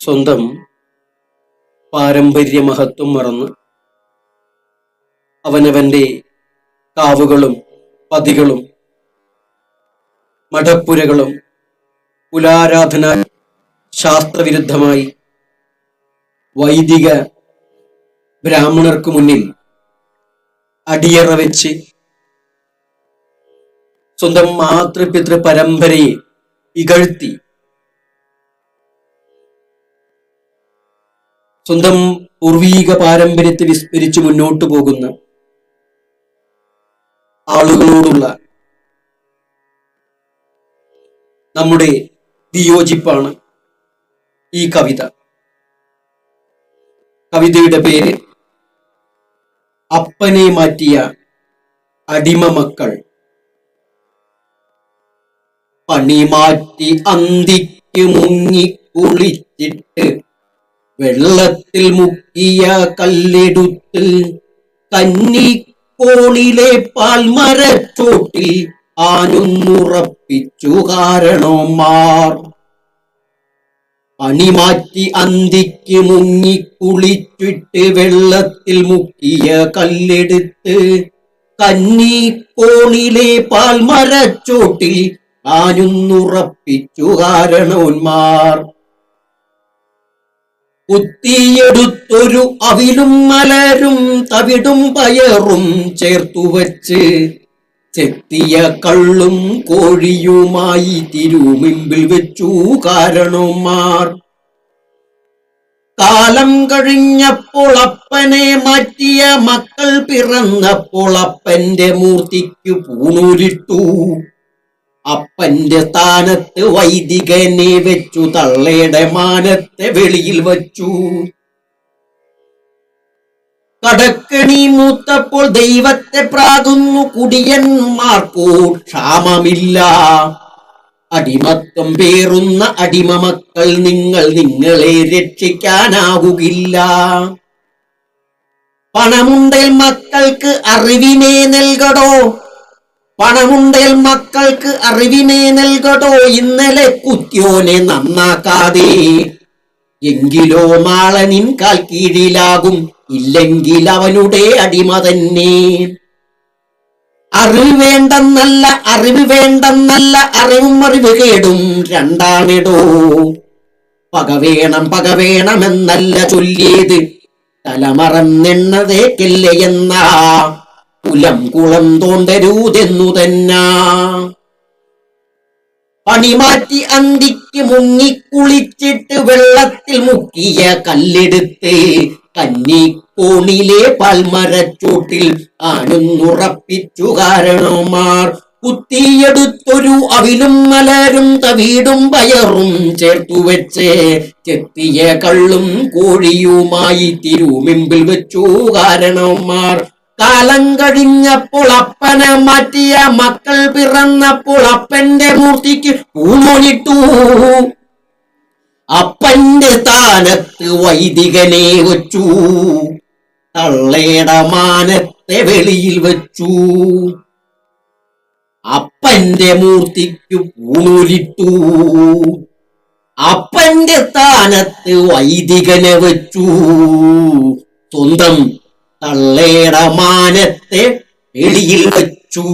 സ്വന്തം പാരമ്പര്യ മഹത്വം മറന്ന് അവനവന്റെ കാവുകളും പതികളും മഠപ്പുരകളും കുലാരാധന ശാസ്ത്രവിരുദ്ധമായി വൈദിക ബ്രാഹ്മണർക്ക് മുന്നിൽ അടിയറ വെച്ച് സ്വന്തം മാതൃപിതൃ പരമ്പരയെ ഇകഴ്ത്തി സ്വന്തം പൂർവീക പാരമ്പര്യത്തെ വിസ്മരിച്ച് മുന്നോട്ടു പോകുന്ന ആളുകളോടുള്ള നമ്മുടെ വിയോജിപ്പാണ് ഈ കവിത. കവിതയുടെ പേര് അപ്പനെ മാറ്റിയ അടിമ മക്കൾ പണി മാറ്റി അന്തിക്ക് മുങ്ങി കുളിച്ചിട്ട് വെള്ളത്തിൽ മുക്കിയ കല്ലെടുത്ത് കന്നിക്കോണിലെ പാൽമരച്ചോട്ടിൽ ആനൊന്നുറപ്പിച്ചു കാരണോമാർ അണിമാറ്റി അന്തിക്ക് മുങ്ങി കുളിച്ചിട്ട് വെള്ളത്തിൽ മുക്കിയ കല്ലെടുത്ത് കന്നിക്കോണിലെ പാൽമരച്ചോട്ടിൽ ആനൊന്നുറപ്പിച്ചു കാരണോന്മാർ കുത്തിയെടുത്തൊരു അവിലും മലരും തവിടും പയറും ചേർത്തു വച്ച് ചെത്തിയ കള്ളും കോഴിയുമായി തിരുമിമ്പിൽ വെച്ചു കാരണമാർ കാലം കഴിഞ്ഞപ്പോൾ അപ്പനെ മാറ്റിയ മക്കൾ പിറന്നപ്പോൾ അപ്പന്റെ മൂർത്തിക്ക് പൂണൂരിട്ടു അപ്പന്റെ സ്ഥാനത്ത് വൈദികനെ വെച്ചു തള്ളയുടെ മാനത്തെ വെളിയിൽ വച്ചു. കടക്കണി മൂത്തപ്പോൾ ദൈവത്തെ പ്രാകുന്നു കുടിയന്മാർക്കോ ക്ഷാമമില്ല. അടിമത്വം പേറുന്ന അടിമ മക്കൾ നിങ്ങൾ നിങ്ങളെ രക്ഷിക്കാനാകുകില്ല പണമുണ്ടൽ മക്കൾക്ക് അറിവിനെ നൽകടോ പണമുണ്ടൽ മക്കൾക്ക് അറിവിനെ നൽകടോ. ഇന്നലെ കുത്തിയോനെ നന്നാക്കാതെ. എങ്കിലോ മാളനിൻ നിൻ കാൽ കീഴിലാകും. ഇല്ലെങ്കിൽ അവനുടെ അടിമ തന്നെ. അറിവ് വേണ്ടെന്നല്ല അറിവ് വേണ്ടെന്നല്ല. അറിവും അറിവ് കേടും രണ്ടാണിടോ. പക വേണം പക വേണമെന്നല്ല ചൊല്ലിയത്. തലമറന്നെണ്ണതേക്കല്ലേ എന്നാ. കുലം കുളം തോണ്ടരുതെന്നു തന്നാ പണിമാറ്റി അന്തിക്ക് മുങ്ങിക്കുളിച്ചിട്ട് വെള്ളത്തിൽ മുക്കിയ കല്ലെടുത്ത് കന്നിക്കോണിലെ പൽമരച്ചോട്ടിൽ ആണെന്നുറപ്പിച്ചു കാരണമാർ കുത്തിയെടുത്തൊരു അവിലും മലരും തവീടും പയറും ചേർത്തു വെച്ച് ചെത്തിയ കള്ളും കോഴിയുമായി തിരുമിമ്പിൽ വെച്ചു കാരണമാർ കാലം കഴിഞ്ഞപ്പോൾ അപ്പനെ മാറ്റിയ മക്കൾ പിറന്നപ്പോൾ അപ്പന്റെ മൂർത്തിക്ക് പൂമോണിട്ടു അപ്പന്റെ സ്ഥാനത്ത് വൈദികനെ വച്ചു. തള്ളയുടെ മാനത്തെ വെളിയിൽ വച്ചു. അപ്പന്റെ മൂർത്തിക്ക് പൂനൂലിട്ടു അപ്പന്റെ സ്ഥാനത്ത് വൈദികനെ വച്ചു. സ്വന്തം തള്ളയുടെ മാനത്തെ വെളിയിൽ വച്ചു.